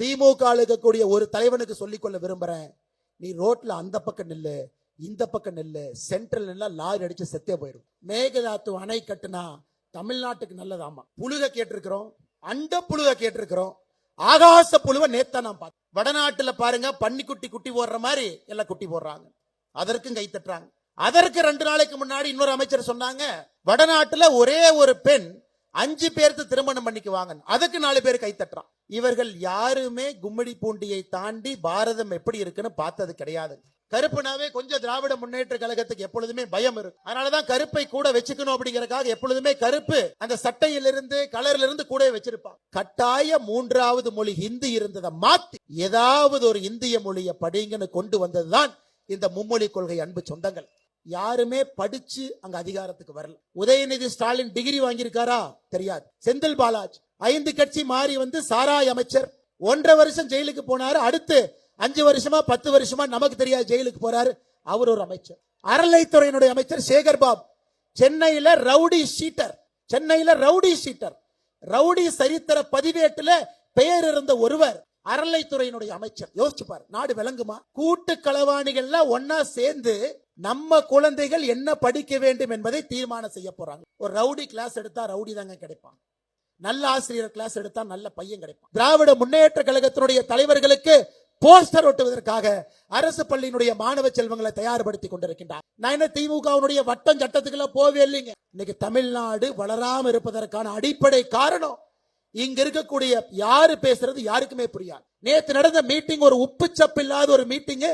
திமுக இருக்கக்கூடிய ஒரு தலைவனுக்கு சொல்லிக்கொள்ள விரும்புறேன். நீ ரோட்ல அந்த பக்கம் நில்லு இந்த பக்கம் நில்லு சென்ட்ரல் நில்லா லாரி அடிச்சு செத்தே போயிடும். மேகதாத்து அணை கட்டுனா தமிழ்நாட்டுக்கு நல்லதாமா? புழுக கேட்டிருக்கிறோம் அண்ட புழுக கேட்டிருக்கிறோம் ஆகாச புழுவை நேத்தா நான் பார்த்தேன். வடநாட்டுல பாருங்க பன்னிக்குட்டி குட்டி போடுற மாதிரி எல்லாம் குட்டி போடுறாங்க. அதற்கும் கை தட்டுறாங்க. அதற்கு ரெண்டு நாளைக்கு முன்னாடி இன்னொரு அமைச்சர் சொன்னாங்க வடநாட்டுல ஒரே ஒரு பெண் அஞ்சு பேர்த்து திருமணம் பண்ணிக்குவாங்க அதுக்கு நாலு பேர் கைத்தட்டுறான் இவர்கள் யாருமே கும்மிடி பூண்டியை தாண்டி பாரதம் எப்படி இருக்குன்னு பார்த்தது கிடையாது. கருப்புனாவே கொஞ்சம் திராவிட முன்னேற்ற கழகத்துக்கு எப்பொழுதுமே பயம் இருக்கு. அதனாலதான் கருப்பை கூட வச்சுக்கணும் அப்படிங்கறதுக்காக எப்பொழுதுமே கருப்பு அந்த சட்டையிலிருந்து கலர்ல இருந்து கூட வச்சிருப்பான். கட்டாய மூன்றாவது மொழி ஹிந்தி இருந்ததை மாத்தி ஏதாவது ஒரு இந்திய மொழியை படிங்கன்னு கொண்டு வந்ததுதான் இந்த மும்மொழி கொள்கை அன்பு சொந்தங்கள். யாருமே படிச்சு அங்க அதிகாரத்துக்கு வரல. உதயநிதி ஸ்டாலின் டிகிரி வாங்கியிருக்காரா? தெரியாது. செந்தில் பாலாஜ் ஐந்து கட்சி மாறி வந்து சாராய் அமைச்சர். ஒன்றரை வருஷம் ஜெயிலுக்கு போனாரு. அடுத்து அஞ்சு வருஷமா பத்து வருஷமா நமக்கு தெரியாது ஜெயிலுக்கு போறாரு. அவர் ஒரு அமைச்சர். அறநிலைத்துறையினுடைய அமைச்சர் சேகர் பாபு சென்னையில ரவுடி ஷீட்டர் சென்னையில ரவுடி ஷீட்டர் ரவுடி சரித்திர பதிவேட்டுல பெயர் இருந்த ஒருவர் அறநிலைத்துறையினுடைய அமைச்சர். யோசிச்சு பாரு நாடு விளங்குமா? கூட்டு களவாணிகள்லாம் ஒன்னா சேர்ந்து நம்ம குழந்தைகள் என்ன படிக்க வேண்டும் என்பதை தீர்மானம் செய்ய போறாங்க. ஒரு ரவுடி கிளாஸ் எடுத்தா ரவுடி தாங்க கிடைப்பான் நல்ல ஆசிரியர் கிளாஸ் எடுத்தா நல்ல பையன் கிடைப்பான். திராவிட முன்னேற்ற கழகத்தினுடைய தலைவர்களுக்கு போஸ்டர் ஒட்டுவதற்காக அரசு பள்ளியினுடைய மாணவ செல்வங்களை தயார்படுத்தி கொண்டிருக்கின்றார். நான் என்ன திமுகவினுடைய வட்டம் சட்டத்துக்குள்ள போவே இல்லைங்க. இன்னைக்கு தமிழ்நாடு வளராம இருப்பதற்கான அடிப்படை காரணம் இங்க இருக்கக்கூடிய யாரு பேசுறது யாருக்குமே புரியாது. நேத்து நடந்த மீட்டிங் ஒரு உப்பு சப்பு இல்லாத ஒரு மீட்டிங்கு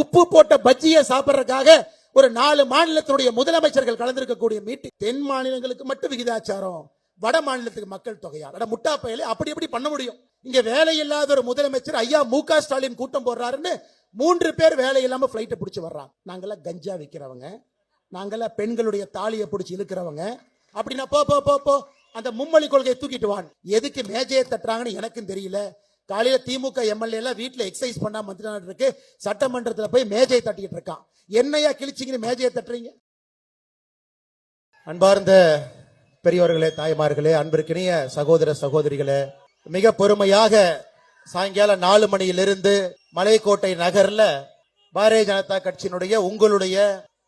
உப்பு போட்ட பஜ்ஜியை சாப்பிட்றதுக்காக ஒரு நாலு மாநிலத்தினுடைய முதலமைச்சர்கள் கலந்திருக்கக்கூடிய மீட்டிங் தென் மாநிலங்களுக்கு மட்டும் விகிதாச்சாரம். வட மாநிலத்துக்கு மக்கள் தொகையா? அட முட்டா பயலே அப்படி எப்படி பண்ண முடியும். இங்க வேலை இல்லாத ஒரு முதலமைச்சர் ஐயா மு க ஸ்டாலின் கூட்டம் போடுறாருன்னு மூன்று பேர் வேலை இல்லாம பிளைட்டை பிடிச்சி வர்றாங்க நாங்கெல்லாம் கஞ்சா விற்கிறவங்க நாங்கெல்லாம் பெண்களுடைய தாலியை பிடிச்சி இழுக்கிறவங்க. அப்படின்னா போ போ போ அந்த மும்மொழி கொள்கையை தூக்கிட்டு வான் எதுக்கு மேஜையை தட்டுறாங்கன்னு எனக்கும் தெரியல. காலையில திமுக எம்எல்ஏ எல்லாம் வீட்டுல எக்ஸசைஸ் பண்ணாம வந்துட்டு இருக்கு. சட்டமன்றத்துல போய் மேஜையை தட்டிக்கிட்டு இருக்கான். என்னையா கிழிச்சிங்கன்னு மேஜையை தட்டுறீங்க? அன்பார்ந்த பெரியவர்களே தாய்மார்களே அன்பிற்கினிய சகோதர சகோதரிகளே மிக பொறுமையாக சாயங்காலம் நாலு மணியிலிருந்து மலைக்கோட்டை நகர்ல பாரதிய ஜனதா கட்சியினுடைய உங்களுடைய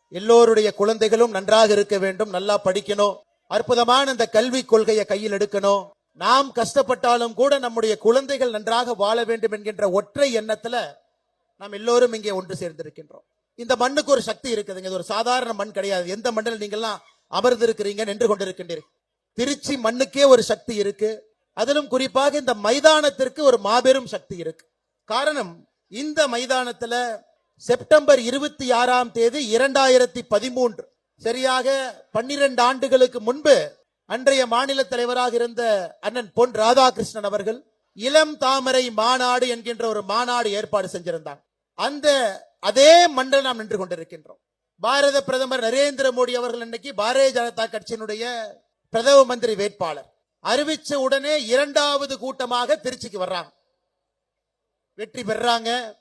எல்லோருடைய குழந்தைகளும் நன்றாக இருக்க வேண்டும் நல்லா படிக்கணும் அற்புதமான இந்த கல்வி கொள்கையை கையில் எடுக்கணும். நாம் கஷ்டப்பட்டாலும் கூட நம்முடைய குழந்தைகள் நன்றாக வாழ வேண்டும் என்கின்ற ஒற்றை எண்ணத்துல நாம் எல்லோரும் இங்கே ஒன்று சேர்ந்திருக்கின்றோம். இந்த மண்ணுக்கு ஒரு சக்தி இருக்குதுங்க. இது ஒரு சாதாரண மண் கிடையாது. எந்த மண்ணில் நீங்கள்லாம் அமர்ந்திருக்கிறீங்க நின்று கொண்டிருக்கின்றீர்கள்? திருச்சி மண்ணுக்கே ஒரு சக்தி இருக்கு. அதிலும் குறிப்பாக இந்த மைதானத்திற்கு ஒரு மாபெரும் சக்தி இருக்கு. காரணம் இந்த மைதானத்துல செப்டம்பர் இருபத்தி ஆறாம் தேதி இரண்டாயிரத்தி பதிமூன்று சரியாக பன்னிரண்டு ஆண்டுகளுக்கு முன்பு அன்றைய மாநில தலைவராக இருந்த அண்ணன் பொன் ராதாகிருஷ்ணன் அவர்கள் இளம் தாமரை மாநாடு என்கின்ற ஒரு மாநாடு ஏற்பாடு செஞ்சிருந்தாங்க. அந்த அதே மண்டலம் நாம் நின்று கொண்டிருக்கின்றோம். பாரத பிரதமர் நரேந்திர மோடி அவர்கள் இன்னைக்கு பாரதிய ஜனதா கட்சியினுடைய பிரதம மந்திரி வேட்பாளர். அறிவிச்ச உடனே இரண்டாவது கூட்டமாக திருச்சிக்கு வர்றாங்க. வெற்றி பெறாங்க.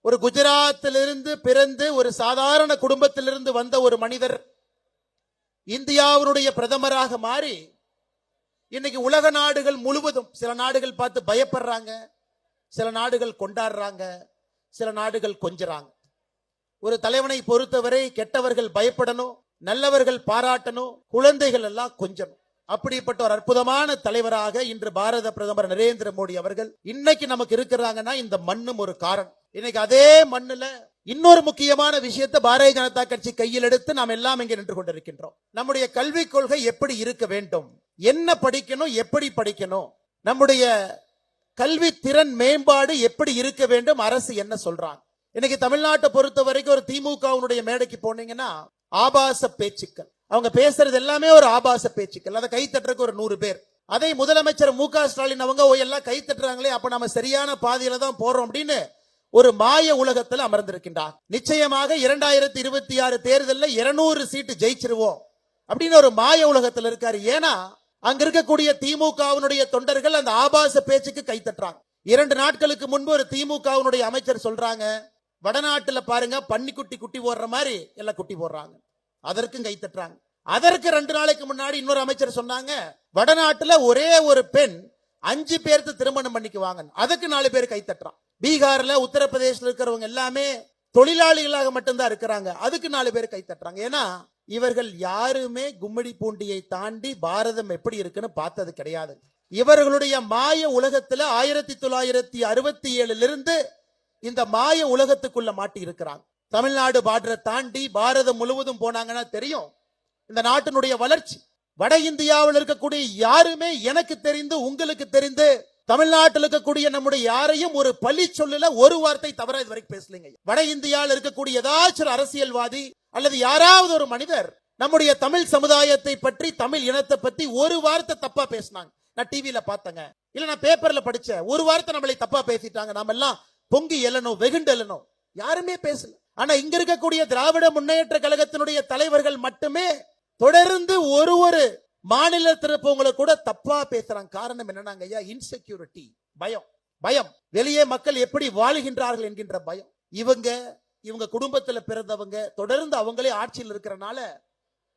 ஒரு குஜராத்திலிருந்து பிறந்து ஒரு சாதாரண குடும்பத்திலிருந்து வந்த ஒரு மனிதர் இந்தியாவினுடைய பிரதமராக மாறி இன்னைக்கு உலக நாடுகள் முழுவதும் சில நாடுகள் பார்த்து பயப்படுறாங்க சில நாடுகள் கொண்டாடுறாங்க சில நாடுகள் கொஞ்சறாங்க. ஒரு தலைவனை பொறுத்தவரை கெட்டவர்கள் பயப்படணும் நல்லவர்கள் பாராட்டணும் குழந்தைகள் எல்லாம் கொஞ்சணும். அப்படிப்பட்ட ஒரு அற்புதமான தலைவராக இன்று பாரத பிரதமர் நரேந்திர மோடி அவர்கள் இன்னைக்கு நமக்கு இருக்கிறாங்கன்னா இந்த மண்ணும் ஒரு காரணம். இன்னைக்கு அதே மண்ணுல இன்னொரு முக்கியமான விஷயத்தை பாரதிய ஜனதா கட்சி கையில் எடுத்து நாம் எல்லாம் இங்கே நின்று கொண்டிருக்கின்றோம். நம்முடைய கல்விக் கொள்கை எப்படி இருக்க வேண்டும்? என்ன படிக்கணும்? எப்படி படிக்கணும்? நம்முடைய கல்வி திறன் மேம்பாடு எப்படி இருக்க வேண்டும்? அரசு என்ன சொல்றாங்க? இன்னைக்கு தமிழ்நாட்டை பொறுத்த வரைக்கும் ஒரு திமுகவுடைய மேடைக்கு போனீங்கன்னா ஆபாச பேச்சுக்கள். அவங்க பேசுறது எல்லாமே ஒரு ஆபாச பேச்சுக்கள். அதை கைத்தட்டுறதுக்கு ஒரு நூறு பேர். அதை முதலமைச்சர் மு க ஸ்டாலின் அவங்க ஓ எல்லாம் கைத்தட்டுறாங்களே அப்ப நம்ம சரியான பாதையில தான் போறோம் அப்படின்னு ஒரு மாய உலகத்தில் அமர்ந்திருக்கின்றார். நிச்சயமாக இரண்டாயிரத்தி இருபத்தி ஆறு தேர்தலில் இருநூறு சீட்டு ஜெயிச்சிருவோம். அப்படின்னு ஒரு மாய உலகத்தில் இருக்காரு. ஏன்னா அங்க இருக்கக்கூடிய திமுகவினுடைய தொண்டர்கள் அந்த ஆபாச பேச்சுக்கு கைத்தட்டுறாங்க இரண்டு நாட்களுக்கு முன்பு ஒரு திமுகவினுடைய அமைச்சர் சொல்றாங்க வடநாட்டுல பாருங்க பன்னிக்குட்டி குட்டி போடுற மாதிரி எல்லாம் குட்டி போடுறாங்க. அதற்கும் கைத்தட்டுறாங்க அதற்கு ரெண்டு நாளைக்கு முன்னாடி இன்னொரு அமைச்சர் சொன்னாங்க வடநாட்டுல ஒரே ஒரு பெண் அஞ்சு பேர்த்து திருமணம் பண்ணிக்குவாங்க அதுக்கு நாலு பேர் கைத்தட்டுறான் பீகார்ல உத்தரப்பிரதேசல இருக்கிறவங்க எல்லாமே தொழிலாளிகளாக மட்டும்தான் இருக்கிறாங்க. அதுக்கு நாலு பேர் கை தட்டுறாங்க. ஏன்னா இவர்கள் யாருமே கும்மிடி பூண்டியை தாண்டி பாரதம் எப்படி இருக்குன்னு பார்த்தது கிடையாது. இவர்களுடைய மாய உலகத்துல ஆயிரத்தி தொள்ளாயிரத்தி அறுபத்தி ஏழுல இருந்து இந்த மாய உலகத்துக்குள்ள மாட்டி இருக்கிறாங்க. தமிழ்நாடு பார்டரை தாண்டி பாரதம் முழுவதும் போனாங்கன்னா தெரியும். இந்த நாட்டினுடைய வளர்ச்சி வட இந்தியாவில் இருக்கக்கூடிய யாருமே எனக்கு தெரிந்து உங்களுக்கு தெரிந்து தமிழ்நாட்டில் இருக்கக்கூடிய நம்முடைய யாரையும் ஒரு பழி சொல்லல ஒரு வார்த்தை தவிர இது வரைக்கும் பேசலைங்க வட இந்தியாவில் இருக்கக்கூடிய ஏதாச்சும் ஒரு அரசியல்வாதி அல்லது யாராவது ஒரு மனிதர் நம்முடைய தமிழ் சமுதாயத்தை பற்றி தமிழ் இனத்தை பத்தி ஒரு வார்த்தை தப்பா பேசினாங்க. நான் டிவியில பார்த்தேங்க. இல்ல நான் பேப்பர்ல படிச்சேன். ஒரு வார்த்தை நம்மளை தப்பா பேசிட்டாங்க. நாம எல்லாம் பொங்கி எழணும் வெகுண்டு எழணும் யாருமே பேசல. ஆனா இங்க இருக்கக்கூடிய திராவிட முன்னேற்ற கழகத்தினுடைய தலைவர்கள் மட்டுமே தொடர்ந்து ஒரு ஒரு மாநிலத்தில் இருப்பவங்களை கூட தப்பா பேசுறாங்க. காரணம் என்னன்னாங்க ஐயா? இன்செக்யூரிட்டி பயம். பயம். வெளியே மக்கள் எப்படி வாழுகின்றார்கள் என்கின்ற பயம். இவங்க இவங்க குடும்பத்துல பிறந்தவங்க தொடர்ந்து அவங்களே ஆட்சியில் இருக்கிறனால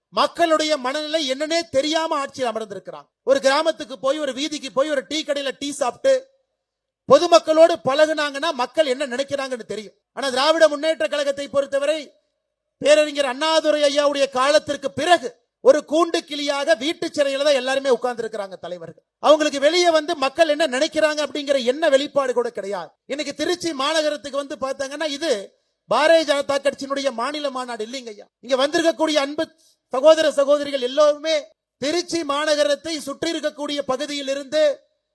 மக்களுடைய மனநிலை என்னன்னே தெரியாம ஆட்சியில் அமர்ந்திருக்கிறாங்க. ஒரு கிராமத்துக்கு போய் ஒரு வீதிக்கு போய் ஒரு டீ கடையில டீ சாப்பிட்டு பொதுமக்களோடு பழகுனாங்கன்னா மக்கள் என்ன நினைக்கிறாங்கன்னு தெரியும். ஆனா திராவிட முன்னேற்ற கழகத்தை பொறுத்தவரை பேரறிஞர் அண்ணாதுரை ஐயாவுடைய காலத்திற்கு பிறகு ஒரு கூண்டு கிளியாக வீட்டு சிறையில தான் எல்லாருமே உட்கார்ந்து இருக்கிறாங்க தலைவர்கள். அவங்களுக்கு வெளியே வந்து மக்கள் என்ன நினைக்கிறாங்க அப்படிங்கிற என்ன வெளிப்பாடு கூட கிடையாது. இன்னைக்கு திருச்சி மாநகரத்துக்கு வந்து பார்த்தாங்கன்னா இது பாரதிய ஜனதா கட்சியினுடைய மாநில மாநாடு இல்லைங்க ஐயா. இங்க வந்திருக்கக்கூடிய அன்பு சகோதர சகோதரிகள் எல்லோருமே திருச்சி மாநகரத்தை சுற்றி இருக்கக்கூடிய பகுதியில் இருந்து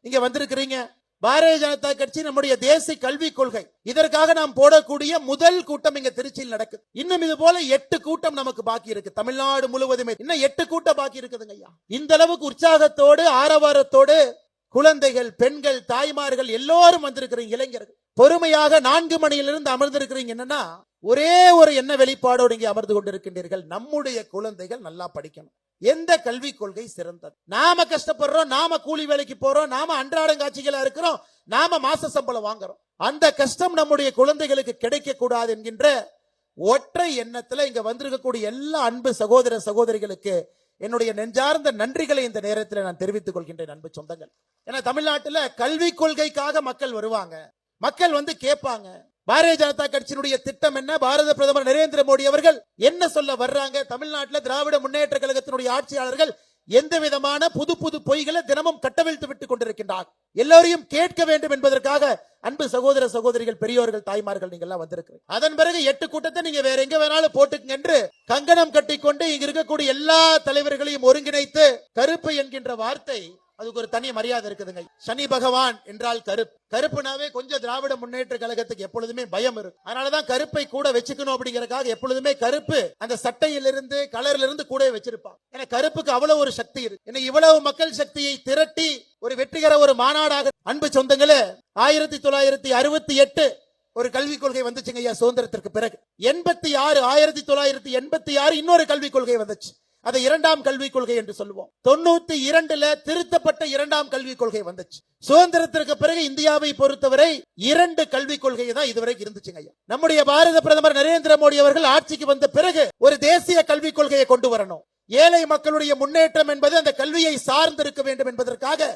இங்க வந்திருக்கிறீங்க. பாரதிய ஜனதா கட்சி நம்முடைய தேசிய கல்விக் கொள்கை. இதற்காக நாம் போடக்கூடிய முதல் கூட்டம் இங்க திருச்சியில் நடக்குது. இன்னும் இது போல எட்டு கூட்டம் நமக்கு பாக்கி இருக்கு. தமிழ்நாடு முழுவதுமே இன்னும் எட்டு கூட்டம் பாக்கி இருக்குதுங்க ஐயா. இந்த அளவுக்கு உற்சாகத்தோடு ஆரவாரத்தோடு குழந்தைகள் பெண்கள் தாய்மார்கள் எல்லோரும் வந்திருக்கிறீங்க இளைஞர்கள். பொறுமையாக நான்கு மணியிலிருந்து அமர்ந்திருக்கிறீங்க. என்னன்னா ஒரே ஒரு என்ன வெளிப்பாடோடு இங்கே அமர்ந்து கொண்டிருக்கின்றீர்கள். நம்முடைய குழந்தைகள் நல்லா படிக்கணும். எந்த கல்விக் கொள்கை சிறந்தது? நாம கஷ்டப்படுறோம் நாம கூலி வேலைக்கு போறோம் நாம அன்றாடங்காட்சிகளா இருக்கிறோம் நாம மாச சம்பளம் வாங்குறோம். அந்த கஷ்டம் நம்முடைய குழந்தைகளுக்கு கிடைக்க கூடாது என்கின்ற ஒற்றை எண்ணத்துல இங்க வந்திருக்கக்கூடிய எல்லா அன்பு சகோதர சகோதரிகளுக்கு என்னுடைய நெஞ்சார்ந்த நன்றிகளை இந்த நேரத்தில் நான் தெரிவித்துக் கொள்கின்றேன் அன்பு சொந்தங்கள். ஏன்னா தமிழ்நாட்டில் கல்விக் கொள்கைக்காக மக்கள் வருவாங்க. மக்கள் வந்து கேட்பாங்க. பாரதிய ஜனதா கட்சியினுடைய திட்டம் என்ன? பாரத பிரதமர் நரேந்திர மோடி அவர்கள் என்ன சொல்ல வர்றாங்க? தமிழ்நாட்டில் திராவிட முன்னேற்ற கழகத்தினுடைய ஆட்சியாளர்கள் எந்த விதமான புது புது பொய்களை தினமும் கட்டவிழ்த்து விட்டுக் கொண்டிருக்கின்றார் எல்லோரையும் கேட்க வேண்டும் என்பதற்காக அன்பு சகோதர சகோதரிகள் பெரியோர்கள் தாய்மார்கள் நீங்க எல்லாம் வந்திருக்கிறீங்க. அதன் பிறகு எட்டு கூட்டத்தை நீங்க வேற எங்க வேணாலும் போட்டுங்க என்று கங்கணம் கட்டிக்கொண்டு இங்க இருக்கக்கூடிய எல்லா தலைவர்களையும் ஒருங்கிணைத்து கருப்பு என்கின்ற வார்த்தை அதுக்கு ஒரு தனி மரியாதை இருக்குதுங்க. சனி பகவான் என்றால் கருப்பு. கருப்புனாவே கொஞ்சம் திராவிட முன்னேற்ற கழகத்துக்கு எப்பொழுதுமே பயம் இருக்கு. அதனாலதான் கருப்பை கூட வச்சுக்கணும் அப்படிங்கறதுக்காக எப்பொழுதுமே கருப்பு அந்த சட்டையிலிருந்து கலர்ல இருந்து கூட வச்சிருப்பான். ஏன்னா கருப்புக்கு அவ்வளவு ஒரு சக்தி இருக்கு. இன்னைக்கு இவ்வளவு மக்கள் சக்தியை திரட்டி ஒரு வெற்றிகர ஒரு மாநாடாக அன்பு சொந்தங்களே ஆயிரத்தி தொள்ளாயிரத்தி அறுபத்தி எட்டு ஒரு கல்விக் கொள்கை வந்துச்சுங்க ஐயா சுதந்திரத்திற்கு பிறகு. எண்பத்தி ஆறு ஆயிரத்தி தொள்ளாயிரத்தி எண்பத்தி ஆறு இன்னொரு கல்விக் கொள்கை வந்துச்சு. அதை இரண்டாம் கல்விக் கொள்கை என்று சொல்லுவோம். தொண்ணூத்தி இரண்டுல திருத்தப்பட்ட இரண்டாம் கல்விக் கொள்கை வந்துச்சு. சுதந்திரத்திற்கு பிறகு இந்தியாவை பொறுத்தவரை இரண்டு கல்விக் கொள்கை தான் இதுவரை இருந்துச்சுங்க ஐயா. நம்முடைய பாரத பிரதமர் நரேந்திர மோடி அவர்கள் ஆட்சிக்கு வந்த பிறகு ஒரு தேசிய கல்விக் கொள்கையை கொண்டு வரணும். ஏழை மக்களுடைய முன்னேற்றம் என்பது அந்த கல்வியை சார்ந்திருக்க வேண்டும் என்பதற்காக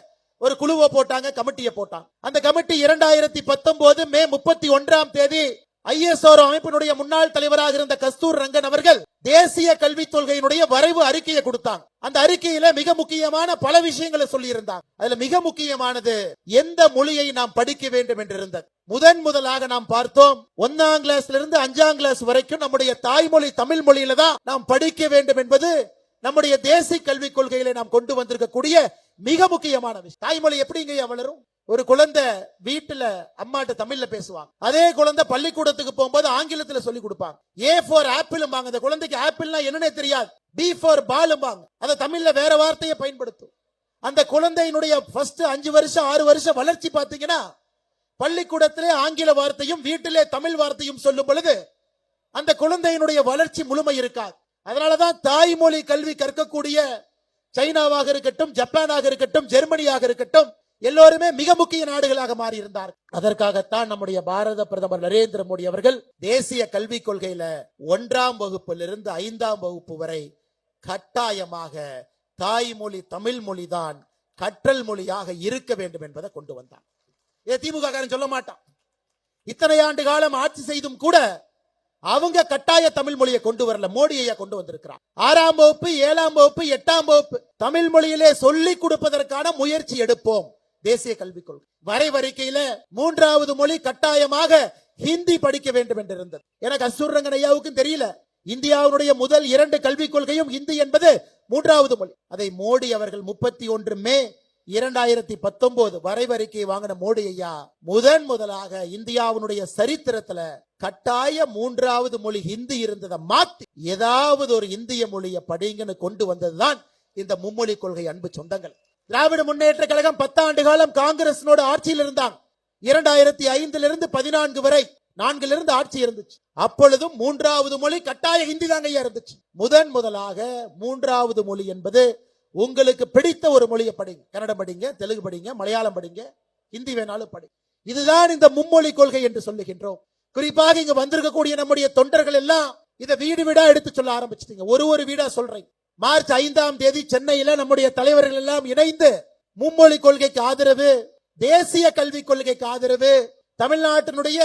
ஒரு குழுவை போட்டாங்க கமிட்டியை போட்டாங்க. அந்த கமிட்டி இரண்டாயிரத்தி பத்தொன்பது மே முப்பத்தி ஒன்றாம் தேதி ஐஎஸ்ஆர் அமைப்பினுடைய முன்னாள் தலைவராக இருந்த கஸ்தூர் ரங்கன் அவர்கள் தேசிய கல்விக் கொள்கையினுடைய வரைவு அறிக்கையை கொடுத்தாங்க. அந்த அறிக்கையில மிக முக்கியமான பல விஷயங்களை சொல்லி இருந்தாங்க அதுல மிக முக்கியமானது எந்த மொழியை நாம் படிக்க வேண்டும் என்று இருந்தது முதன் முதலாக நாம் பார்த்தோம் ஒன்னாம் கிளாஸ்ல இருந்து அஞ்சாம் கிளாஸ் வரைக்கும் நம்முடைய தாய்மொழி தமிழ் மொழியில தான் நாம் படிக்க வேண்டும் என்பது நம்முடைய தேசிய கல்விக் கொள்கையில நாம் கொண்டு வந்திருக்கக்கூடிய மிக முக்கியமான விஷயம். தாய்மொழி எப்படிங்க வளரும்? ஒரு குழந்தை வீட்டுல அம்மாட்ட தமிழ்ல பேசுவாங்க. அதே குழந்தை பள்ளிக்கூடத்துக்கு போகும்போது ஆங்கிலத்துல சொல்லி கொடுப்பாங்க. ஏ ஃபார் ஆப்பிள்பாங்க அந்த குழந்தைக்கு ஆப்பிள்னா என்னன்னே தெரியாது. பி ஃபார் பாலும்பாங்க அதை தமிழ்ல வேற வார்த்தையை பயன்படுத்தும். அந்த குழந்தையினுடைய ஃபர்ஸ்ட் அஞ்சு வருஷம் ஆறு வருஷம் வளர்ச்சி பார்த்தீங்கன்னா பள்ளிக்கூடத்திலே ஆங்கில வார்த்தையும் வீட்டிலே தமிழ் வார்த்தையும் சொல்லும் பொழுது அந்த குழந்தையினுடைய வளர்ச்சி முழுமை இருக்காது. அதனாலதான் தாய்மொழி கல்வி கற்கக்கூடிய சைனாவாக இருக்கட்டும் ஜப்பானாக இருக்கட்டும் ஜெர்மனியாக இருக்கட்டும் எல்லோருமே மிக முக்கிய நாடுகளாக மாறியிருந்தார். அதற்காகத்தான் நம்முடைய பாரத பிரதமர் நரேந்திர மோடி அவர்கள் தேசிய கல்விக் கொள்கையில ஒன்றாம் வகுப்பிலிருந்து ஐந்தாம் வகுப்பு வரை கட்டாயமாக தாய்மொழி தமிழ் மொழிதான் கற்றல் மொழியாக இருக்க வேண்டும் என்பதை கொண்டு வந்தான் இதை திமுக காரன் சொல்ல மாட்டான். இத்தனை ஆண்டு காலம் ஆட்சி செய்தும் கூட அவங்க கட்டாய தமிழ் மொழியை கொண்டு வரல மோடி ஐயா கொண்டு வந்திருக்கிறார். ஆறாம் வகுப்பு ஏழாம் வகுப்பு எட்டாம் வகுப்பு தமிழ் மொழியிலே சொல்லிக் கொடுப்பதற்கான முயற்சி எடுப்போம். தேசிய கல்விக் கொள்கை. வரைவறிக்கையில மூன்றாவது மொழி கட்டாயமாக ஹிந்தி படிக்க வேண்டும் என்று இருந்தது எனக்கு அசூர் ரங்கன் ஐயாவுக்கும் தெரியல. இந்தியாவுடைய முதல் இரண்டு கல்விக் கொள்கையும் ஹிந்தி என்பது மூன்றாவது மொழி. அதை மோடி அவர்கள் முப்பத்தி ஒன்று மே இரண்டாயிரத்தி பத்தொன்பது வரைவறிக்கை வாங்கின மோடி ஐயா முதன் முதலாக இந்தியாவினுடைய சரித்திரத்துல கட்டாய மூன்றாவது மொழி ஹிந்தி இருந்ததை மாத்தி ஏதாவது ஒரு இந்திய மொழியை படிங்கன்னு கொண்டு வந்ததுதான் இந்த மும்மொழி கொள்கை அன்பு சொந்தங்கள். திராவிட முன்னேற்ற கழகம் பத்தாண்டு காலம் காங்கிரசினோட ஆட்சியில் இருந்தாங்க இரண்டாயிரத்தி ஐந்துல இருந்து பதினான்கு வரை நான்குல இருந்து ஆட்சி இருந்துச்சு. அப்பொழுதும் மூன்றாவது மொழி கட்டாய ஹிந்தி தாங்க ஐயா இருந்துச்சு. முதன் முதலாக மூன்றாவது மொழி என்பது உங்களுக்கு பிடித்த ஒரு மொழியை படிங்க. கன்னடம் படிங்க தெலுங்கு படிங்க மலையாளம் படிங்க ஹிந்தி வேணாலும் படி இதுதான் இந்த மும்மொழி கொள்கை என்று சொல்லுகின்றோம். குறிப்பாக இங்க வந்திருக்கக்கூடிய நம்முடைய தொண்டர்கள் எல்லாம் இதை வீடு வீடா எடுத்து சொல்ல ஆரம்பிச்சிட்டீங்க. ஒரு ஒரு வீடா சொல்றேன். மார்ச் ஐந்தாம் தேதி சென்னையில நம்முடைய தலைவர்கள் எல்லாம் இணைந்து மும்மொழி கொள்கைக்கு ஆதரவு தேசிய கல்விக் கொள்கைக்கு ஆதரவு தமிழ்நாட்டினுடைய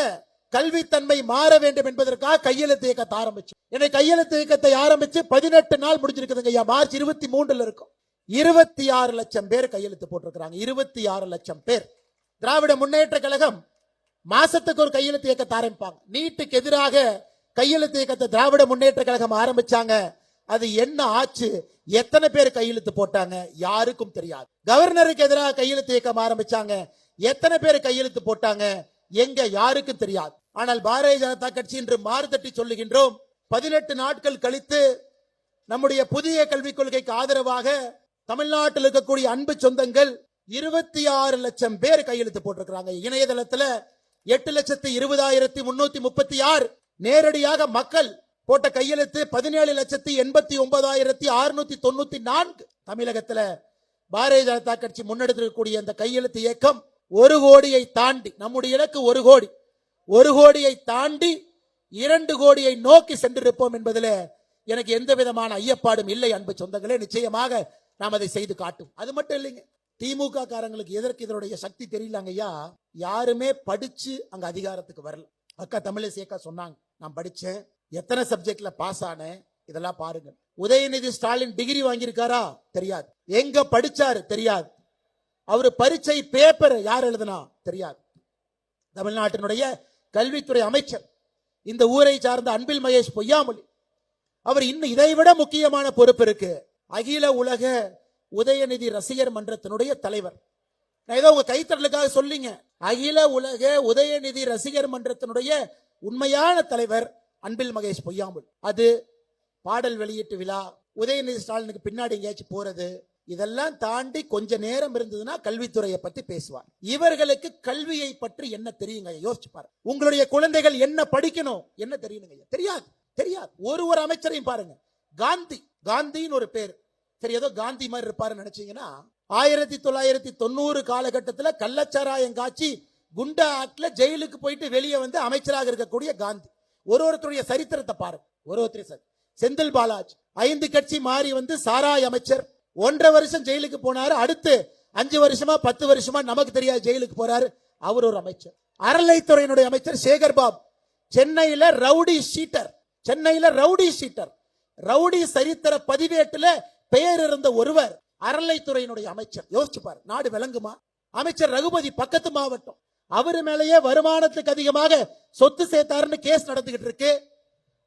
கல்வித்தன்மை மாற வேண்டும் என்பதற்காக கையெழுத்து இயக்கத்தை ஆரம்பிச்சு என்னை கையெழுத்து இயக்கத்தை ஆரம்பிச்சு பதினெட்டு நாள் முடிஞ்சிருக்குதுங்க ஐயா. மார்ச் இருபத்தி மூன்றுல இருக்கும். இருபத்தி ஆறு லட்சம் பேர் கையெழுத்து போட்டிருக்கிறாங்க. இருபத்தி ஆறு லட்சம் பேர். திராவிட முன்னேற்ற கழகம் மாசத்துக்கு ஒரு கையெழுத்து இயக்கத்தை ஆரம்பிப்பாங்க. நீட்டுக்கு எதிராக கையெழுத்து இயக்கத்தை திராவிட முன்னேற்ற கழகம் ஆரம்பிச்சாங்க. அது என்ன ஆச்சு? எத்தனை பேர் கையெழுத்து போட்டாங்க? யாருக்கும் தெரியாது. கவர்னருக்கு எதிராக கையெழுத்து இயக்கம் ஆரம்பிச்சாங்க. எத்தனை பேர் கையெழுத்து போட்டாங்க? எங்க யாருக்கும் தெரியாது. ஆனால் பாரதிய ஜனதா கட்சி இன்று மாறுதட்டி சொல்லுகின்றோம். பதினெட்டு நாட்கள் கழித்து நம்முடைய புதிய கல்விக் கொள்கைக்கு ஆதரவாக தமிழ்நாட்டில் இருக்கக்கூடிய அன்பு சொந்தங்கள் இருபத்தி ஆறு லட்சம் பேர் கையெழுத்து போட்டிருக்கிறாங்க. இணையதளத்துல எட்டு லட்சத்தி இருபதாயிரத்தி முன்னூத்தி முப்பத்தி ஆறு நேரடியாக மக்கள் போட்ட கையெழுத்து பதினேழு லட்சத்தி எண்பத்தி ஒன்பதாயிரத்தி அறுநூத்தி தொண்ணூத்தி நான்கு. தமிழகத்துல பாரதிய ஜனதா கட்சி முன்னெடுத்திருக்கக்கூடிய இந்த கையெழுத்து இயக்கம் ஒரு கோடியை தாண்டி நம்முடைய இலக்கு ஒரு கோடி. ஒரு கோடியை தாண்டி இரண்டு கோடியை நோக்கி சென்றிருப்போம் என்பதில் எனக்கு எந்த விதமான ஐயப்பாடும் இல்லை அன்பு சொந்தங்களே. நிச்சயமாக நாம் அதை செய்து காட்டும். அது மட்டும் இல்லைங்க. திமுக காரங்களுக்கு எதற்கு இதனுடைய சக்தி தெரியலாங்க ஐயா? யாருமே படிச்சு அங்க அதிகாரத்துக்கு வரல. அக்கா தமிழிசை அக்கா சொன்னாங்க நான் படிச்சேன். எத்தனை சப்ஜெக்ட்ல பாஸ் ஆனேன்? இதெல்லாம் பாருங்க. உதயநிதி ஸ்டாலின் டிகிரி வாங்கியிருக்காரா? தெரியாது. எங்க படிச்சாரு? தெரியாது. அவர் பரீட்சை பேப்பர் யார் எழுதுனா? தெரியாது. தமிழ்நாட்டினுடைய கல்வித்துறை அமைச்சர். இந்த ஊரை சார்ந்த அன்பில் மகேஷ் பொய்யாமொழி. அவர் இன்னும் இதைவிட முக்கியமான பொறுப்பு இருக்கு. அகில உலக உதயநிதி ரசிகர் மன்றத்தினுடைய தலைவர். நான் ஏதோ உங்க கைத்தறலுக்காக சொல்லிங்க. அகில உலக உதயநிதி ரசிகர் மன்றத்தினுடைய உண்மையான தலைவர் அன்பில் மகேஷ் பொய்யாமல் அது பாடல் வெளியீட்டு விழா. உதயநிதி ஸ்டாலினுக்கு பின்னாடி எங்கேயாச்சும் போறது. இதெல்லாம் தாண்டி கொஞ்ச நேரம் இருந்ததுன்னா கல்வித்துறையை பத்தி பேசுவார். இவர்களுக்கு கல்வியை பற்றி என்ன தெரியுங்க யோசிச்சு பாரு உங்களுடைய குழந்தைகள் என்ன படிக்கணும்? என்ன தெரியணுங்க தெரியாது. தெரியாது. ஒரு ஒரு அமைச்சரையும் பாருங்க. காந்தி. காந்தின்னு ஒரு பேர். சரி ஏதோ காந்தி மாதிரி இருப்பாருன்னு நினைச்சீங்கன்னா ஆயிரத்தி தொள்ளாயிரத்தி தொண்ணூறு காலகட்டத்துல கள்ளச்சாராயம் காய்ச்சி குண்டா ஆக்ட்ல ஜெயிலுக்கு போயிட்டு வெளியே வந்து அமைச்சராக இருக்கக்கூடிய காந்தி. ஒரு ஒருத்தருடைய சரித்திரத்தை பாரு. ஒரு ஒருத்தர் சார். செந்தில் பாலாஜ். ஐந்து கட்சி மாறி வந்து சாராய் அமைச்சர். ஒன்றரை வருஷம் ஜெயிலுக்கு போனாரு. அடுத்து அஞ்சு வருஷமா பத்து வருஷமா நமக்கு தெரியாது ஜெயிலுக்கு போறாரு. அவர் ஒரு அமைச்சர். அறநிலைத்துறையினுடைய அமைச்சர் சேகர் பாபு சென்னையில ரவுடி ஷீட்டர். சென்னையில ரவுடி ஷீட்டர். ரவுடி சரித்திர பதிவேட்டுல பெயர் இருந்த ஒருவர் அறநிலைத்துறையினுடைய அமைச்சர். யோசிச்சு பாரு. நாடு விளங்குமா? அமைச்சர் ரகுபதி பக்கத்து மாவட்டம். அவர் மேலேயே வருமானத்துக்கு அதிகமாக சொத்து சேர்த்தாருன்னு கேஸ் நடந்துகிட்டு இருக்கு.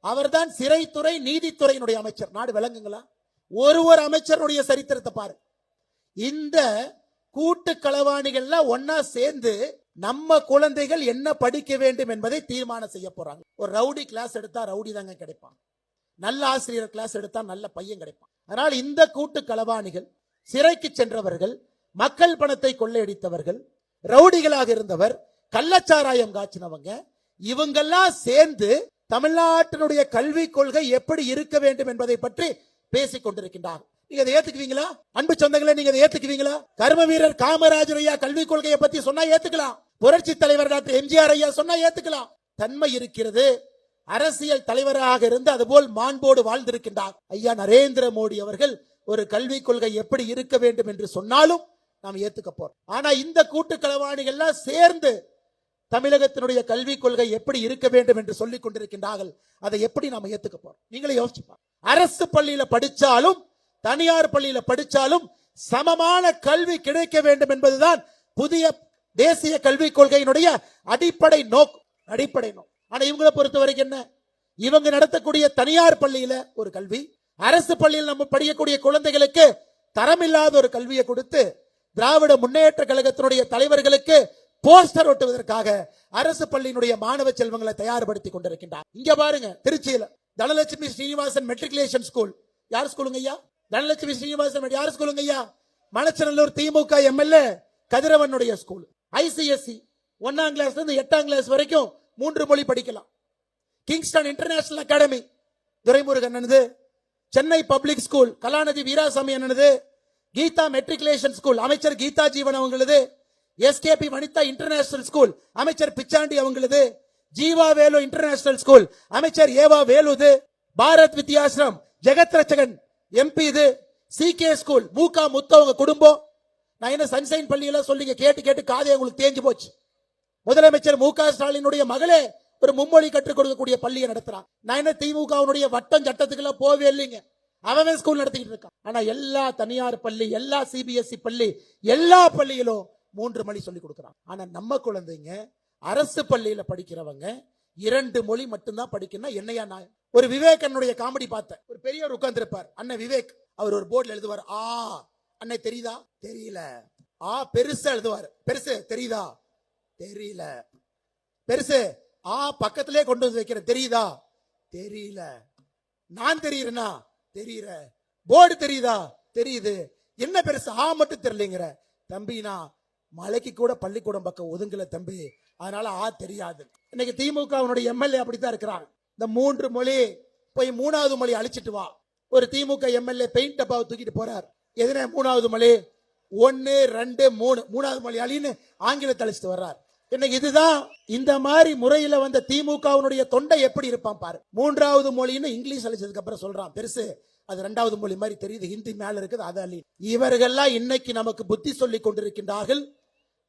அவர்தான் சிறைத்துறை நீதித்துறையினுடைய அமைச்சர். நாடு விளங்குங்களா? ஒரு ஒரு அமைச்சருடைய சரித்திரத்தை பாரு. இந்த கூட்டு களவாணிகள்லாம் ஒன்னா சேர்ந்து நம்ம குழந்தைகள் என்ன படிக்க வேண்டும் என்பதை தீர்மானம் செய்ய போறாங்க. ஒரு ரவுடி கிளாஸ் எடுத்தா ரவுடி தாங்க கிடைப்பான். நல்ல ஆசிரியர் கிளாஸ் எடுத்தா நல்ல பையன் கிடைப்பான். அதனால் இந்த கூட்டு களவாணிகள் சிறைக்கு சென்றவர்கள் மக்கள் பணத்தை கொள்ளையடித்தவர்கள் ரவுடிகளாக இருந்தவர் கள்ளச்சாராயம் காய்ச்சினவங்க இவங்கெல்லாம் சேர்ந்து தமிழ்நாட்டினுடைய கல்விக் கொள்கை எப்படி இருக்க வேண்டும் என்பதை பற்றி பேசிக் கொண்டிருக்கின்றார் நீங்க அதை ஏத்துக்குவீங்களா? அன்பு சொந்தங்களை நீங்க அதை ஏத்துக்குவீங்களா? கர்ம வீரர் காமராஜர் ஐயா கல்விக் கொள்கையை பத்தி சொன்னா ஏத்துக்கலாம். புரட்சி தலைவர் டாக்டர் எம்ஜிஆர் ஐயா சொன்னா ஏத்துக்கலாம். தன்மை இருக்கிறது. அரசியல் தலைவராக இருந்து அதுபோல் மாண்போடு வாழ்ந்திருக்கின்றார் ஐயா நரேந்திர மோடி அவர்கள். ஒரு கல்விக் கொள்கை எப்படி இருக்க வேண்டும் என்று சொன்னாலும் நாம் ஏத்துக்க போறோம். ஆனா இந்த கூட்டு களவாணிகள்லாம் சேர்ந்து தமிழகத்தினுடைய கல்விக் கொள்கை எப்படி இருக்க வேண்டும் என்று சொல்லிக் கொண்டிருக்கின்றார்கள் அதை எப்படி நாம ஏத்துக்க போறோம்? நீங்களே யோசிச்சு அரசு பள்ளியில படிச்சாலும் தனியார் பள்ளியில படிச்சாலும் சமமான கல்வி கிடைக்க வேண்டும் என்பதுதான் புதிய தேசிய கல்விக் கொள்கையினுடைய அடிப்படை நோக்கு அடிப்படை நோக்கு ஆனா இவங்களை பொறுத்த வரைக்கும் என்ன? இவங்க நடத்தக்கூடிய தனியார் பள்ளியில ஒரு கல்வி அரசு பள்ளியில் நம்ம படிக்கக்கூடிய குழந்தைகளுக்கு தரமில்லாத ஒரு கல்வியை கொடுத்து திராவிட முன்னேற்ற கழகத்தினுடைய தலைவர்களுக்கு போஸ்டர் ஒட்டுவதற்காக அரசு பள்ளியினுடைய மாணவ செல்வங்களை தயார்படுத்தி கொண்டிருக்கின்றார். இங்க பாருங்க திருச்சியில. தனலட்சுமி ஸ்ரீனிவாசன் மெட்ரிகுலேஷன் ஸ்கூல் யார் ஸ்கூலுங்க ஐயா? தனலட்சுமி ஸ்ரீனிவாசன் யார் ஸ்கூலுங்க ஐயா? மணச்சநல்லூர் திமுக எம்எல்ஏ கதிரவனுடைய ஸ்கூல் ஐசிஎஸ்சி ஒன்னாம் கிளாஸ்ல இருந்து எட்டாம் கிளாஸ் வரைக்கும் மூன்று மொழி படிக்கலாம். கிங்ஸ்டன் இன்டர்நேஷனல் அகாடமி துரைமுருகன் அண்ணனது சென்னை பப்ளிக் ஸ்கூல் கலாநிதி வீராசாமி என்னது? கீதா மெட்ரிகுலேஷன் ஸ்கூல் அமைச்சர் கீதா ஜீவன் அவங்களது எஸ்கேபி வனிதா இன்டர்நேஷனல் ஸ்கூல் அமைச்சர் பிச்சாண்டி அவங்களது ஜீவா வேலு இன்டர்நேஷனல் ஸ்கூல் அமைச்சர் ஏவா வேலுது பாரத் வித்யாசிரம் ஜெகத் ரச்சகன் எம்பி இது C K school Mooka Muthu அவங்க குடும்பம். நான் என்ன சன்சைன் பள்ளியெல்லாம் சொல்லிங்க கேட்டு கேட்டு காதே உங்களுக்கு தேஞ்சு போச்சு. முதலமைச்சர் மு க ஸ்டாலினுடைய மகளே ஒரு மும்மொழி கற்றுக் கொடுக்கக்கூடிய பள்ளியை நடத்துறான். நான் என்ன திமுகவுடைய வட்டம் சட்டத்துக்குள்ள போவே இல்லைங்க. அவன் ஸ்கூல் நடத்திக்கிட்டு இருக்கான். ஆனா எல்லா தனியார் பள்ளி எல்லா சிபிஎஸ்இ பள்ளி எல்லா பள்ளியிலும் மூன்று மொழி சொல்லி கொடுக்குறான். ஆனா நம்ம குழந்தைங்க அரசு பள்ளியில படிக்கிறவங்க இரண்டு மொழி மட்டும்தான் படிக்கணும் என்னையா நான்? ஒரு விவேகனுடைய காமெடி பார்த்தேன். ஒரு பெரியவர் உட்கார்ந்துருப்பார் அண்ணன் விவேக். அவர் ஒரு போர்டில் எழுதுவார் ஆ. அண்ணன் தெரியுதா? தெரியல. ஆ பெருசா எழுதுவார். பெருசு தெரியுதா? தெரியல. பெருசு ஆ பக்கத்திலே கொண்டு வந்து வைக்கிறேன். தெரியுதா? தெரியல. நான் தெரியுறேனா? தெரியற? போர்டு தெரியுதா? தெரியுது. என்ன பெருசு? ஆ மட்டும் தெரியலங்கிற. தம்பினா மலைக்கு கூட பள்ளிக்கூடம் பக்கம் ஒதுங்கல தம்பி. அதனால ஆ தெரியாது. இன்னைக்கு திமுக அவனுடைய எம்எல்ஏ அப்படித்தான் இருக்கிறான் இந்த மூன்று மொழி போய் மூணாவது மொழி அழிச்சிட்டு வா. ஒரு திமுக எம்எல்ஏ பெயிண்ட் டப்பாவை தூக்கிட்டு போறார். எதுனா மூணாவது மொழி? ஒன்னு ரெண்டு மூணு. மூணாவது மொழி அழின்னு ஆங்கிலத்தை அழிச்சிட்டு வர்றார். இன்னைக்கு இதுதான் இந்த மாதிரி முறையில வந்த திமுகவினுடைய தொண்டை எப்படி இருப்பான் பாரு. மூன்றாவது மொழின்னு இங்கிலீஷ் அழிச்சதுக்கு அப்புறம் சொல்றான். பெருசு அது ரெண்டாவது மொழி மாதிரி தெரியுது. ஹிந்தி மேல இருக்குது அது அழி இவர்கள்லாம் இன்னைக்கு நமக்கு புத்தி சொல்லி கொண்டிருக்கின்றார்கள்.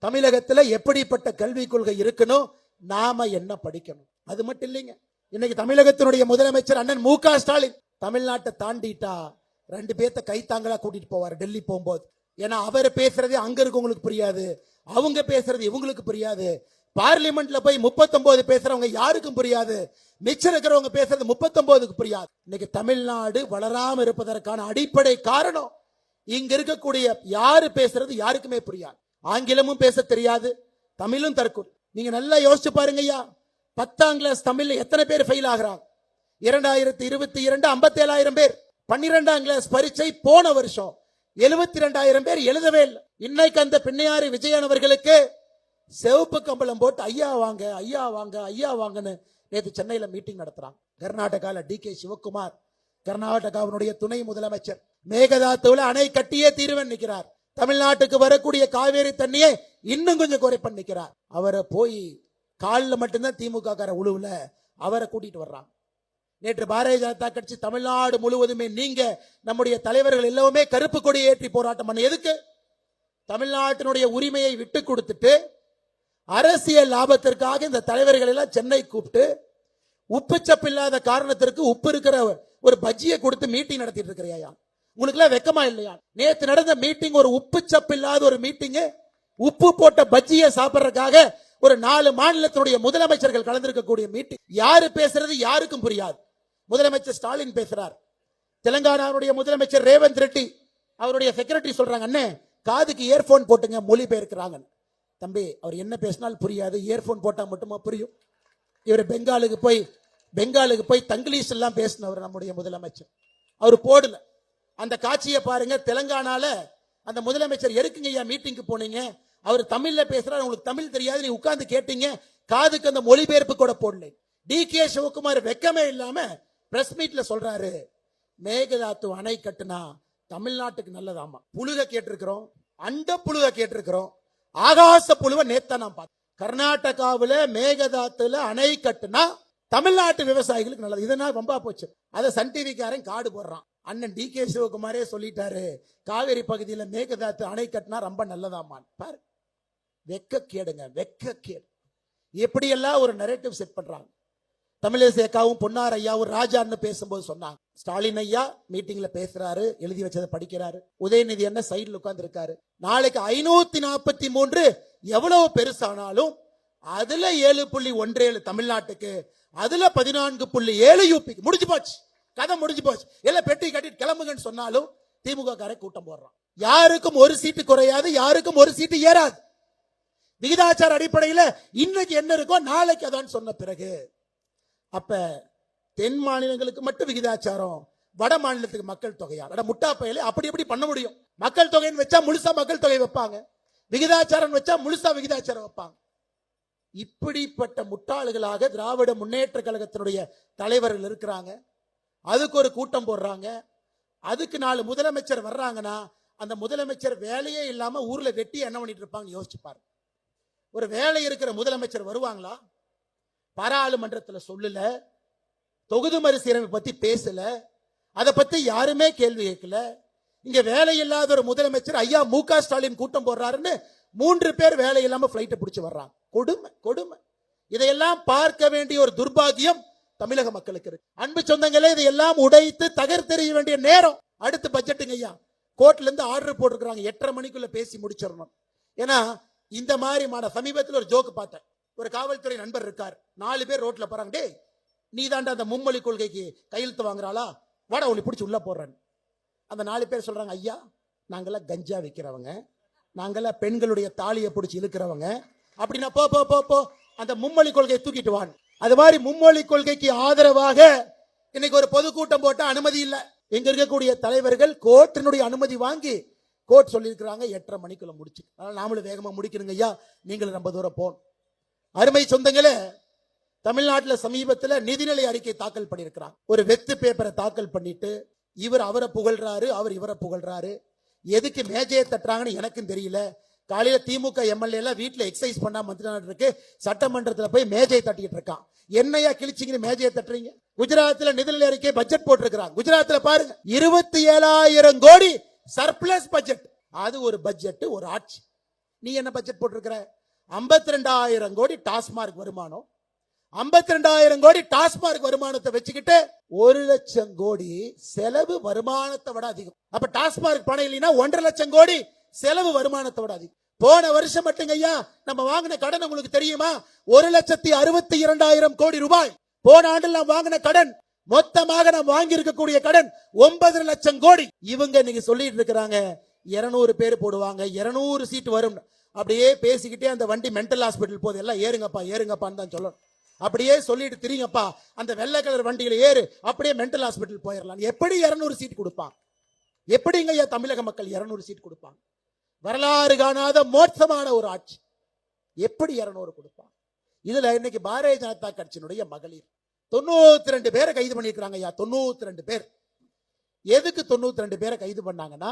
தமிழகத்துல எப்படிப்பட்ட கல்விக் கொள்கை இருக்கணும் நாம என்ன படிக்கணும்? அது மட்டும் இல்லைங்க. இன்னைக்கு தமிழகத்தினுடைய முதலமைச்சர் அண்ணன் மு க ஸ்டாலின் தமிழ்நாட்டை தாண்டிட்டா ரெண்டு பேர்த்த கைத்தாங்களா கூட்டிட்டு போவார் டெல்லி போகும்போது. ஏன்னா அவர் பேசுறதே அங்க இருக்கவங்களுக்கு புரியாது. அவங்க பேசுறது இவங்களுக்கு புரியாது. பார்லிமெண்ட்ல போய் முப்பத்தொன்பது பேசுறவங்க யாருக்கும் புரியாது. மிச்சம் இருக்கிறவங்க பேசுறது முப்பத்தொன்பதுக்கு புரியாது. இன்னைக்கு தமிழ்நாடு வளராம இருப்பதற்கான அடிப்படை காரணம் இங்க இருக்கக்கூடிய யாரு பேசுறது யாருக்குமே புரியாது. ஆங்கிலமும் பேச தெரியாது தமிழும் தற்கும். நீங்க நல்லா யோசிச்சு பாருங்க ஐயா பத்தாம் கிளாஸ் தமிழ்ல எத்தனை பேர் ஃபெயில் ஆகிறாங்க? இரண்டாயிரத்தி இருபத்தி இரண்டு ஐம்பத்தி ஏழாயிரம் பேர். பன்னிரெண்டாம் கிளாஸ் பரீட்சை போன வருஷம். எழுபத்தி ரெண்டாயிரம் பேர் எழுதவே இல்லை. இன்னைக்கு அந்த பின்னையாறு விஜயன் அவர்களுக்கு சிவப்பு கம்பளம் போட்டு ஐயா வாங்க ஐயா வாங்க ஐயா வாங்கன்னு நேற்று சென்னையில் மீட்டிங் நடத்துறாங்க. கர்நாடகால டி கே சிவகுமார் கர்நாடகாவினுடைய துணை முதலமைச்சர். மேகதாத்துவில் அணை கட்டியே தீர்வன் நிற்கிறார் தமிழ்நாட்டுக்கு வரக்கூடிய காவேரி தண்ணியை இன்னும் கொஞ்சம் குறை பண்ணிக்கிறார் அவரை போய் காலில் மட்டும்தான் திமுக கார உழுவுல அவரை கூட்டிட்டு வர்றாங்க. நேற்று பாரதிய ஜனதா கட்சி தமிழ்நாடு முழுவதுமே நீங்க நம்முடைய தலைவர்கள் எல்லாமே கருப்பு கொடி ஏற்றி போராட்டம் பண்ண எதுக்கு? தமிழ்நாட்டினுடைய உரிமையை விட்டு கொடுத்துட்டு அரசியல் லாபத்திற்காக இந்த தலைவர்கள் எல்லாம் சென்னை கூப்பிட்டு உப்புச்சப்பு இல்லாத காரணத்திற்கு உப்பு இருக்கிற ஒரு பஜ்ஜியை கொடுத்து மீட்டிங் நடத்திட்டு இருக்கிறையா உங்களுக்கு எல்லாம் வெக்கமா இல்லையா? நேற்று நடந்த மீட்டிங் ஒரு உப்பு சப்பு இல்லாத ஒரு மீட்டிங் உப்பு போட்ட பஜ்ஜியை சாப்பிட்றதுக்காக ஒரு நாலு மாநிலத்தினுடைய முதலமைச்சர்கள் கலந்திருக்கக்கூடிய மீட்டிங் யாரு பேசுறது யாருக்கும் புரியாது. முதலமைச்சர் ஸ்டாலின் பேசுறார். தெலங்கானாவுடைய முதலமைச்சர் ரேவந்த் ரெட்டி அவருடைய செக்ரட்டரி சொல்றாங்க அண்ணே காதுக்கு இயர்போன் போட்டுங்க மொழி பெயர்க்கிறாங்க தம்பி அவர் என்ன பேசினாலும் புரியாது இயர்போன் போட்டால் மட்டுமா புரியும்? இவர் பெங்காலுக்கு போய் பெங்காலுக்கு போய் தங்கிலீஷ் எல்லாம் பேசினவர் நம்முடைய முதலமைச்சர். அவர் போடல. அந்த காட்சியை பாருங்க தெலங்கானால அந்த முதலமைச்சர் எருக்குங்க ஐயா மீட்டிங்க்கு போனீங்க? அவர் தமிழ்ல பேசுறாரு உங்களுக்கு தமிழ் தெரியாது நீ உட்கார்ந்து கேட்டீங்க காதுக்கு அந்த மொழிபெயர்ப்பு கூட போடல. டி கே சிவகுமார் வெக்கமே இல்லாம பிரஸ் மீட்ல சொல்றாரு மேகதாத்து அணை கட்டுனா தமிழ்நாட்டுக்கு நல்லதாமா? புழுக கேட்டிருக்கிறோம் அண்ட புழுக கேட்டிருக்கிறோம். ஆகாச புழுவை நேத்தா நான் பார்த்தேன். கர்நாடகாவில் மேகதாத்துல அணை கட்டுனா தமிழ்நாட்டு விவசாயிகளுக்கு நல்லது. இதனால் ரொம்ப போச்சு? அதை சன் டிவிக்காரன் காடு போடுறான். அண்ணன் டி கே சிவகுமாரே சொல்லிட்டாரு காவேரி பகுதியில் மேகதாத்து அணை கட்டினா ரொம்ப நல்லதாமான் பாரு வெக்க கேடுங்க வெக்க கேடு எப்படியெல்லாம் ஒரு நரேட்டிவ் செட் பண்றாங்க? தமிழிசை அக்காவும் பொன்னார் ஐயாவும் ராஜான்னு பேசும்போது சொன்னாங்க. ஸ்டாலின் ஐயா மீட்டிங்ல பேசுறாரு எழுதி வச்சதை படிக்கிறாரு. உதயநிதி என்ன சைடில் உட்கார்ந்து இருக்காரு நாளைக்கு ஐநூத்தி நாற்பத்தி மூன்று எவ்வளவு பெருசானாலும் அதுல ஏழு புள்ளி ஒன்று ஏழு தமிழ்நாட்டுக்கு அதுல பதினான்கு புள்ளி ஏழு யூபிக்கு முடிஞ்சு போச்சு. கதை முடிஞ்சு போச்சு. எல்லாம் பெட்டி கட்டிட்டு கிளம்புங்கன்னு சொன்னாலும் திமுக காரை கூட்டம் போடுறான். யாருக்கும் ஒரு சீட்டு குறையாது யாருக்கும் ஒரு சீட்டு ஏறாது. விகிதாச்சார அடிப்படையில் இன்னைக்கு என்ன இருக்கோ நாளைக்கு அதான் சொன்ன பிறகு அப்போ தென் மாநிலங்களுக்கு மட்டும் விகிதாச்சாரம் வட மாநிலத்துக்கு மக்கள் தொகையா? அட முட்டா பயலே அப்படி எப்படி பண்ண முடியும். மக்கள் தொகைன்னு வச்சா முழுசா மக்கள் தொகை வைப்பாங்க. விகிதாச்சாரம் வச்சா முழுசா விகிதாச்சாரம் வைப்பாங்க. இப்படிப்பட்ட முட்டாள்களாக திராவிட முன்னேற்ற கழகத்தினுடைய தலைவர்கள் இருக்கிறாங்க. அதுக்கு ஒரு கூட்டம் போடுறாங்க. அதுக்கு நாலு முதலமைச்சர் வர்றாங்கன்னா அந்த முதலமைச்சர் வேலையே இல்லாம ஊர்ல வெட்டி என்ன பண்ணிட்டு இருப்பாங்க யோசிச்சு பாருங்க. ஒரு வேலை இருக்கிற முதலமைச்சர் வருவாங்களா? பாராளுமன்றத்தில் சொல்லல தொகுதி மறுசீரமைப்பு பத்தி பேசல அதை பத்தி யாருமே கேள்வி கேட்கல. இங்க வேலை இல்லாத ஒரு முதலமைச்சர் ஐயா மு க ஸ்டாலின் கூட்டம் போடுறாருன்னு மூன்று பேர் வேலை இல்லாம பிளைட்டை பிடிச்சு வர்றாங்க. கொடுமை கொடுமை. இதையெல்லாம் பார்க்க வேண்டிய ஒரு துர்பாகியம் தமிழக மக்களுக்கு இருக்கு. அன்பு சொந்தங்களே இதையெல்லாம் உடைத்து தகர்த்தெறிய வேண்டிய நேரம். அடுத்து பட்ஜெட்டுங்க ஐயா. கோர்ட்ல இருந்து ஆர்டர் போட்டிருக்காங்க எட்டரை மணிக்குள்ள பேசி முடிச்சிடணும். ஏன்னா இந்த மாதிரி மான சமீபத்தில் ஒரு ஜோக்கு பார்த்தேன். ஒரு காவல்துறை நண்பர் இருக்கார். நாலு பேர் ரோட்ல போறாங்க. டே நீ தாண்டா அந்த மும்மொழி கொள்கைக்கு கையெழுத்து வாங்குறாளா? வாடா உன்னை பிடிச்சி உள்ள போடுறேன் அந்த நாலு பேர் சொல்றாங்க ஐயா நாங்களாம் கஞ்சா விற்கிறவங்க நாங்களாம் பெண்களுடைய தாலியை பிடிச்சி இழுக்கிறவங்க. அப்படின்னா போ போ போ போ. அந்த மும்மொழி கொள்கையை தூக்கிட்டு வான் அது மாதிரி மும்மொழி கொள்கைக்கு ஆதரவாக இன்னைக்கு ஒரு பொதுக்கூட்டம் போட்ட அனுமதி இல்லை. இங்க இருக்கக்கூடிய தலைவர்கள் கோர்ட்டினுடைய அனுமதி வாங்கி கோர்ட் சொல்லியிருக்கிறாங்க எட்டரை மணிக்குள்ள முடிச்சு. அதனால நாமளும் வேகமா முடிக்கணுங்க ஐயா நீங்களும் ரொம்ப தூரம் போகணும். அருமை சொந்தங்களே தமிழ்நாட்டில் சமீபத்தில் நிதிநிலை அறிக்கை தாக்கல் பண்ணியிருக்கிறார். ஒரு வெத்து பேப்பரை தாக்கல் பண்ணிட்டு இவர் அவரை புகழ்றாரு அவர் இவரை புகழ்றாரு. எதுக்கு மேஜையை தட்டுறாங்கன்னு எனக்கும் தெரியல. காலையில திமுக எம்எல்ஏ எல்லாம் வீட்டில் எக்ஸசைஸ் பண்ணா மந்திரி இருக்கு சட்டமன்றத்தில் போய் மேஜையை தட்டிட்டு இருக்கான். என்னையா கிழிச்சிங்கன்னு மேஜையை தட்டுறீங்க? குஜராத்தில் நிதிநிலை அறிக்கை பட்ஜெட் போட்டிருக்கிறாங்க குஜராத்தில் பாருங்க இருபத்தி ஏழாயிரம் கோடி சர்ப்ளஸ் பட்ஜெட் அது ஒரு பட்ஜெட் ஒரு ஆட்சி. நீ என்ன பட்ஜெட் போட்டிருக்கிற? ஐம்பத்தி ரெண்டாயிரம் கோடி டாஸ்மார்க் வருமானம். ஐம்பத்தி ரெண்டாயிரம் கோடி டாஸ்மார்க் வருமானத்தை வச்சுக்கிட்டு ஒரு லட்சம் கோடி செலவு வருமானத்தை விட அதிகம். அப்ப டாஸ்மார்க் பணம் இல்லைன்னா ஒன்றரை லட்சம் கோடி செலவு வருமானத்தை விட அதிகம். போன வருஷம் மட்டுங்க ஐயா நம்ம வாங்கின கடன் உங்களுக்கு தெரியுமா? ஒரு லட்சத்தி அறுபத்தி இரண்டாயிரம் கோடி ரூபாய். போன ஆண்டு நாம் வாங்கின கடன் மொத்தமாக நாம் வாங்கி இருக்கக்கூடிய கடன் ஒன்பது லட்சம் கோடி. இவங்க நீங்க சொல்லிட்டு இருக்கிறாங்க இருநூறு பேர் போடுவாங்க இருநூறு சீட் வரும். அப்படியே பேசிக்கிட்டே அந்த வண்டி மென்டல் ஹாஸ்பிட்டல் போது எல்லாம் ஏறுங்கப்பா ஏறுங்கப்பான்னு தான் சொல்லணும். அப்படியே சொல்லிட்டு திரிங்கப்பா அந்த வெள்ளை கலர் வண்டியில் ஏறு அப்படியே மென்டல் ஹாஸ்பிட்டல் போயிடலாம் எப்படி இரநூறு சீட் கொடுப்பான்? எப்படிங்க ஐயா தமிழக மக்கள் இரநூறு சீட் கொடுப்பாங்க? வரலாறு காணாத மோட்சமான ஒரு ஆட்சி. எப்படி இரநூறு கொடுப்பாங்க இதுல இன்னைக்கு பாரதிய ஜனதா கட்சியினுடைய மகளிர். தொண்ணூத்தி ரெண்டு பேரை கைது பண்ணியிருக்கிறாங்க ஐயா தொண்ணூத்தி ரெண்டு பேர். எதுக்கு தொண்ணூத்தி ரெண்டு பேரை கைது பண்ணாங்கன்னா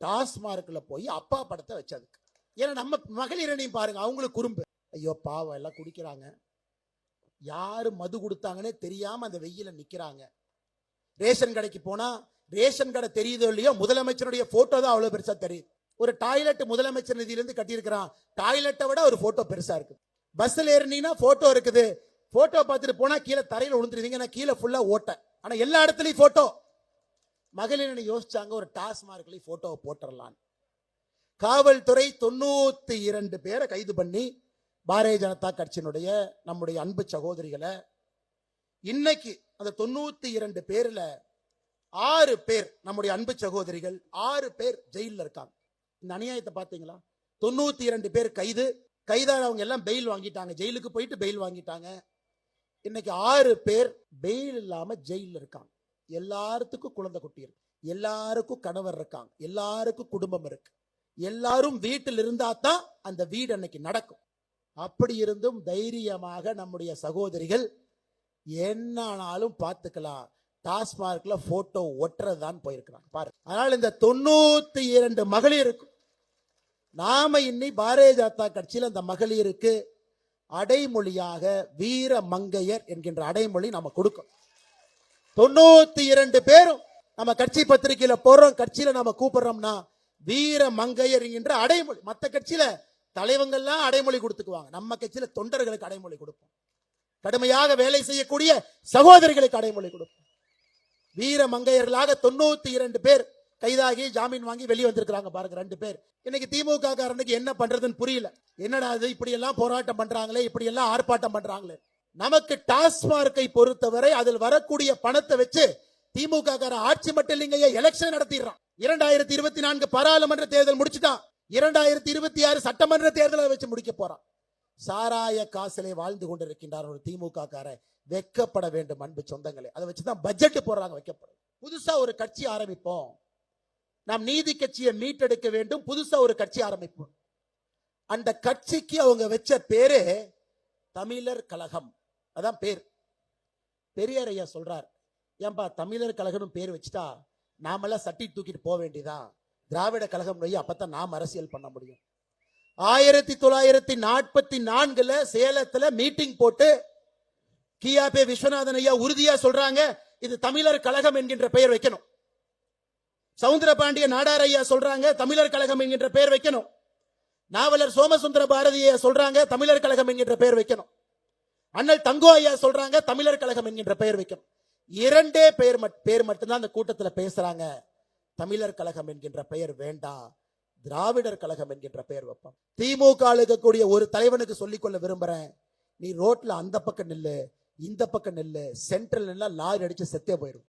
டாஸ்மார்க்ல போய் அப்பா படத்தை வச்சதுக்கு. ஏன்னா நம்ம மகளிரனையும் பாருங்க அவங்களுக்கு குறும்பு. ஐயோ பாவம் எல்லாம் குடிக்கிறாங்க. யாரு மது கொடுத்தாங்கன்னே தெரியாம அந்த வெயில நிக்கிறாங்க. ரேஷன் கடைக்கு போனா ரேஷன் கடை தெரியுதோ இல்லையோ முதலமைச்சருடைய போட்டோ தான் அவ்வளவு பெருசா தெரியுது. ஒரு டாய்லெட் முதலமைச்சர் நிதியிலிருந்து கட்டியிருக்கிறான். டாய்லெட்டை விட ஒரு போட்டோ பெருசா இருக்கு பஸ்ல ஏறினீங்கன்னா போட்டோ இருக்குது. போட்டோ பார்த்துட்டு போனா கீழே தரையில் விழுந்துருவீங்க நான் கீழே ஃபுல்லா ஓட்ட. ஆனா எல்லா இடத்துலயும் போட்டோ மகளிர் யோசிச்சாங்க ஒரு டாஸ்மார்க்லயும் போட்டோவை போட்டுடலான்னு காவல்துறை தொண்ணூத்தி இரண்டு பேரை கைது பண்ணி பாரதிய ஜனதா கட்சியினுடைய நம்முடைய அன்பு சகோதரிகளை இன்னைக்கு அந்த தொண்ணூத்தி இரண்டு பேர்ல ஆறு பேர் நம்முடைய அன்பு சகோதரிகள் ஆறு பேர் ஜெயில்ல இருக்காங்க. இந்த அநியாயத்தை பார்த்தீங்களா? தொண்ணூத்தி இரண்டு பேர் கைது. கைதானவங்க எல்லாம் பெயில் வாங்கிட்டாங்க. ஜெயிலுக்கு போயிட்டு பெயில் வாங்கிட்டாங்க. இன்னைக்கு ஆறு பேர் பெயில் இல்லாம ஜெயிலில் இருக்காங்க. எல்லாத்துக்கும் குழந்தை குட்டி இருக்கு. எல்லாருக்கும் கணவர் இருக்காங்க. எல்லாருக்கும் குடும்பம் இருக்கு. எல்லாரும் வீட்டில் இருந்தா தான் அந்த வீடு அன்னைக்கு நடக்கும். அப்படி இருந்தும் தைரியமாக நம்முடைய சகோதரிகள் என்னானாலும் பார்த்துக்கலாம். டாஸ்மார்க்ல போட்டோ ஒட்டுறது தான் போயிருக்கிறாங்க. பாரு. அதனால இந்த தொண்ணூத்தி இரண்டு மகளிருக்கும் நாம இன்னி பாரதிய ஜனதா கட்சியில் அந்த மகளிருக்கு அடைமொழியாக வீர மங்கையர் என்கின்ற அடைமொழி நம்ம கொடுக்கும். தொண்ணூத்தி இரண்டு பேரும் நம்ம கட்சி பத்திரிகையில போடுறோம் கட்சியில நம்ம கூப்பிடுறோம்னா வீர மங்கையர் என்கின்ற அடைமொழி மற்ற கட்சியில தலைவங்கள்லாம் அடைமொழி கொடுத்துக்குவாங்க. நம்ம கட்சியில தொண்டர்களுக்கு அடைமொழி கொடுப்போம். கடுமையாக வேலை செய்யக்கூடிய சகோதரிகளுக்கு அடைமொழி கொடுப்போம். வீர மங்கையர்களாக தொண்ணூத்தி இரண்டு பேர் கைதாகி ஜாமீன் வாங்கி வெளியே வந்திருக்கிறாங்க பாருங்க ரெண்டு பேர். இன்னைக்கு திமுக காரனுக்கு என்ன பண்றதுன்னு புரியல. என்னடா இது இப்படி எல்லாம் போராட்டம் பண்றாங்களே இப்படி எல்லாம் ஆர்ப்பாட்டம் பண்றாங்களே. நமக்கு டாஸ்மார்க்கை பொறுத்தவரை அதில் வரக்கூடிய பணத்தை வச்சு திமுக ஆட்சி மட்டும் இல்லைங்க எலெக்ஷன் நடத்திடுறான். இரண்டாயிரத்தி இருபத்தி நான்கு பாராளுமன்ற தேர்தல் முடிச்சுட்டான். இரண்டாயிரத்தி இருபத்தி ஆறு சட்டமன்ற தேர்தலை வச்சு முடிக்க போறான். சாராய காசிலே வாழ்ந்து கொண்டிருக்கின்றார் ஒரு திமுக காரன் வெக்கப்பட வேண்டும் அன்பு சொந்தங்களே. அதை வச்சுதான் பட்ஜெட் போடுறாங்க வைக்கப்படும். புதுசா ஒரு கட்சி ஆரம்பிப்போம். நாம் நீதி கட்சியை மீட்டெடுக்க வேண்டும். புதுசா ஒரு கட்சி ஆரம்பிப்போம். அந்த கட்சிக்கு அவங்க வச்ச பேரு தமிழர் கழகம். அதான் பேர். பெரியார் ஐயா சொல்றார். ஏன்பா தமிழர் கழகம்னு பேர் வச்சுட்டா நாமெல்லாம் சட்டி தூக்கிட்டு போக வேண்டியதான் திராவிட கழகம் நோய் அப்பத்தான் நாம் அரசியல் பண்ண முடியும். ஆயிரத்தி தொள்ளாயிரத்தி நாற்பத்தி நான்குல சேலத்துல மீட்டிங் போட்டு கியாபே விஸ்வநாதன் ஐயா உறுதியா சொல்றாங்க இது தமிழர் கழகம் என்கின்ற பெயர் வைக்கணும். சவுந்தரபாண்டிய நாடார் ஐயா சொல்றாங்க தமிழர் கழகம் என்கின்ற பெயர் வைக்கணும். நாவலர் சோமசுந்தர பாரதி ஐயா சொல்றாங்க தமிழர் கழகம் என்கின்ற பெயர் வைக்கணும். அண்ணல் தங்கோ ஐயா சொல்றாங்க தமிழர் கழகம் என்கின்ற பெயர் வைக்கணும். இரண்டே பெயர் பேர் மட்டும்தான் அந்த கூட்டத்துல பேசுறாங்க. தமிழர் கழகம் என்கின்ற பெயர் வேண்டாம் திராவிடர் கழகம் என்கின்ற பெயர் வைப்போம். திமுக இருக்கக்கூடிய ஒரு தலைவனுக்கு சொல்லிக்கொள்ள விரும்புறேன். நீ ரோட்ல அந்த பக்கம் நில்லு இந்த பக்கம் நில்லு சென்ட்ரல் நில்லா லாரி அடிச்சு செத்தே போயிடும்.